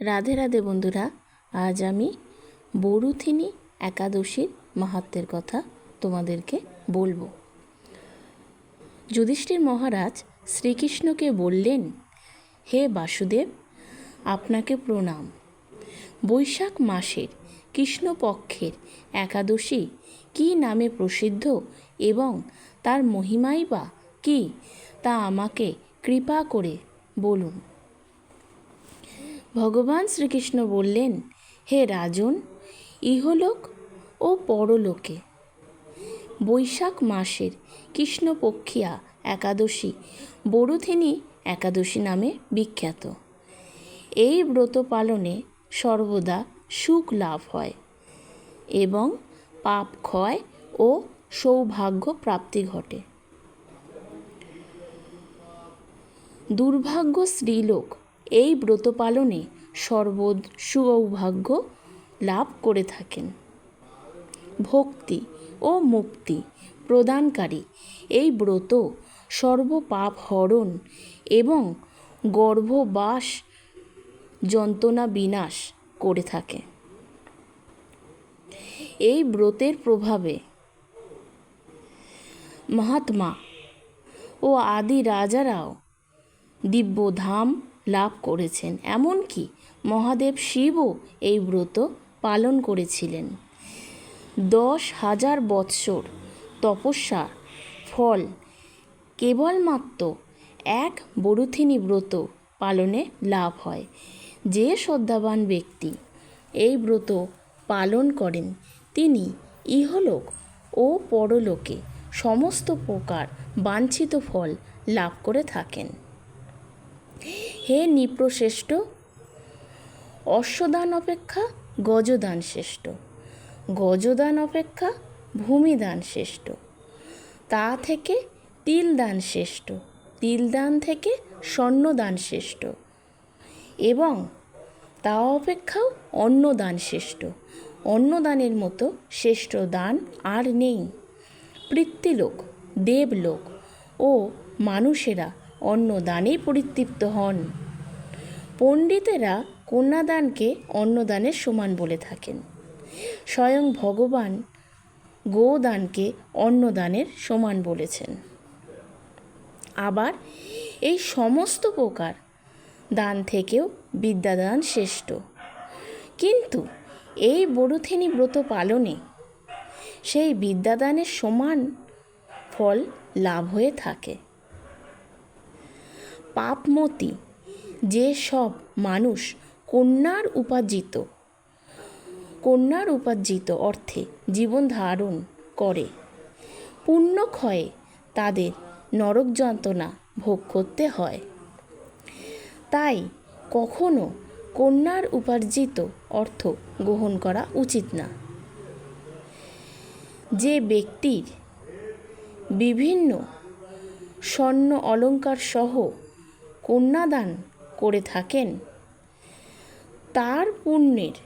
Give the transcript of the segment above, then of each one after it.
রাধে রাধে বন্ধুরা, আজ আমি বরুথিনী একাদশীর মাহাত্মের কথা তোমাদেরকে বলব। যুধিষ্ঠির মহারাজ শ্রীকৃষ্ণকে বললেন, হে বাসুদেব, আপনাকে প্রণাম। বৈশাখ মাসের কৃষ্ণপক্ষের একাদশী কী নামে প্রসিদ্ধ এবং তার মহিমাই বা কী তা আমাকে কৃপা করে বলুন। ভগবান শ্রীকৃষ্ণ বললেন, হে রাজন, ইহলোক ও পরলোকে, বৈশাখ মাসের কৃষ্ণপক্ষিয়া একাদশী বরুথিনী একাদশী নামে বিখ্যাত। এই ব্রত পালনে সর্বদা সুখ লাভ হয় এবং পাপ ক্ষয় ও সৌভাগ্য প্রাপ্তি ঘটে। দুর্ভাগ্য স্ত্রীলোক এই ব্রত পালনে সর্বদ সৌভাগ্য লাভ করে থাকেন। ভক্তি ও মুক্তি প্রদানকারী এই ব্রত সর্বপাপ হরণ এবং গর্ভবাস যন্ত্রণা বিনাশ করে থাকে। এই ব্রতের প্রভাবে মহাত্মা ও আদি রাজারাও দিব্যধাম লাভ করেছেন। এমনকি মহাদেব শিবও এই ব্রত পালন করেছিলেন। দশ হাজার বৎসর তপস্যা ফল কেবলমাত্র এক বরুথিনী ব্রত পালনে লাভ হয়। যে শ্রদ্ধাবান ব্যক্তি এই ব্রত পালন করেন, তিনি ইহলোক ও পরলোকে সমস্ত প্রকার বাঞ্ছিত ফল লাভ করে থাকেন। হে নিপ্রশ্রেষ্ঠ, অশ্বদান অপেক্ষা গজদান শ্রেষ্ঠ, গজদান অপেক্ষা ভূমিদান শ্রেষ্ঠ, তা থেকে তিলদান শ্রেষ্ঠ, তিলদান থেকে স্বর্ণদান শ্রেষ্ঠ এবং তা অপেক্ষাও অন্নদান শ্রেষ্ঠ। অন্নদানের মতো শ্রেষ্ঠ দান আর নেই। পৃথ্বীলোক দেবলোক ও মানুষেরা অন্নদানেই পরিতৃপ্ত হন। পণ্ডিতেরা কন্যাদানকে অন্নদানের সমান বলে থাকেন। স্বয়ং ভগবান গোদানকে অন্নদানের সমান বলেছেন। আবার এই সমস্ত প্রকার দান থেকেও বিদ্যাদান শ্রেষ্ঠ। কিন্তু এই বড়ুথিনী ব্রত পালনে সেই বিদ্যাদানের সমান ফল লাভ হয়ে থাকে। পাপমতি, যে সব মানুষ কন্যার উপার্জিত। কন্যার উপার্জিত অর্থে জীবন ধারণ করে। পুণ্যক্ষয়ে তাদের নরক যন্ত্রণা ভোগ করতে হয়। তাই কখনো কন্যার উপার্জিত অর্থ গ্রহণ করা উচিত না। যে ব্যক্তির বিভিন্ন স্বর্ণ অলঙ্কার সহ কন্যাদান করে থাকেন। তার পুণ্যের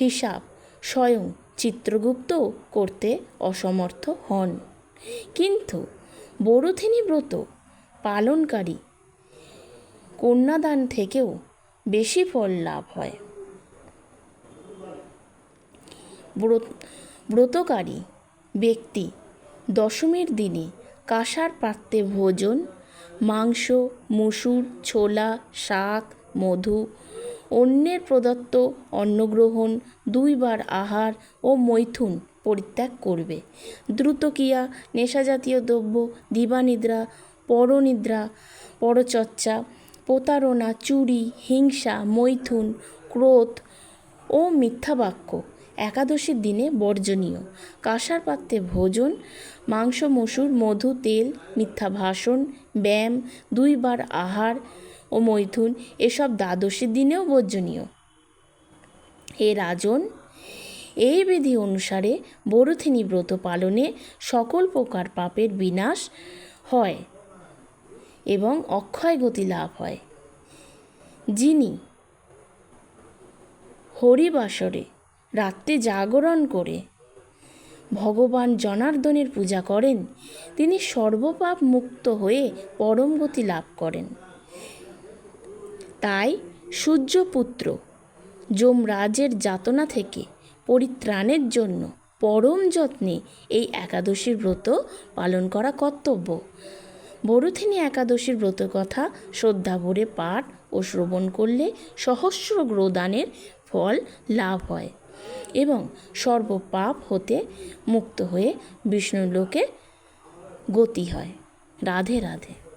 হিসাব স্বয়ং চিত্রগুপ্ত করতে অসমর্থ হন। কিন্তু বরুথিনী ব্রত পালনকারী কন্যাদান থেকেও বেশি ফল লাভ হয়। ব্রত, ব্রতকারী ব্যক্তি দশমীর দিনে কাঁসার পাত্রে ভোজন মাংস, মুসুর, ছোলা, শাক, মধু, অন্যের প্রদত্ত অন্নগ্রহণ, দুইবার আহার ও মৈথুন পরিত্যাগ করবে। দ্রুতক্রিয়া, নেশাজাতীয় দ্রব্য, দিবানিদ্রা, পরনিদ্রা, পরচর্চা, প্রতারণা, চুরি, হিংসা, মৈথুন, ক্রোধ ও মিথ্যাবাক্য একাদশীর দিনে বর্জনীয়। কাঁসার পাত্রে ভোজন, মাংস, মসুর, মধু, তেল, মিথ্যা ভাষণ, ব্যায়াম, দুইবার আহার ও মৈথুন এসব দ্বাদশীর দিনেও বর্জনীয়। হে রাজন, এই বিধি অনুসারে বরুথিনী ব্রত পালনে সকল প্রকার পাপের বিনাশ হয় এবং অক্ষয় গতি লাভ হয়। যিনি হরিবাসরে রাত্রি জাগরণ করে। ভগবান জনার্দনের পূজা করেন। তিনি সর্বপাপ মুক্ত হয়ে পরম গতি লাভ করেন। তাই সূর্যপুত্র যমরাজের যাতনা থেকে পরিত্রাণের জন্য পরম যত্নে এই একাদশীর ব্রত পালন করা কর্তব্য। বরুথিনী একাদশীর ব্রত কথা শ্রদ্ধা ভরে পাঠ ও শ্রবণ করলে সহস্র গ্রদানের ফল লাভ হয়। এবং সর্বপাপ হতে মুক্ত হয়ে বিষ্ণুর লোকে গতি হয়। রাধে রাধে।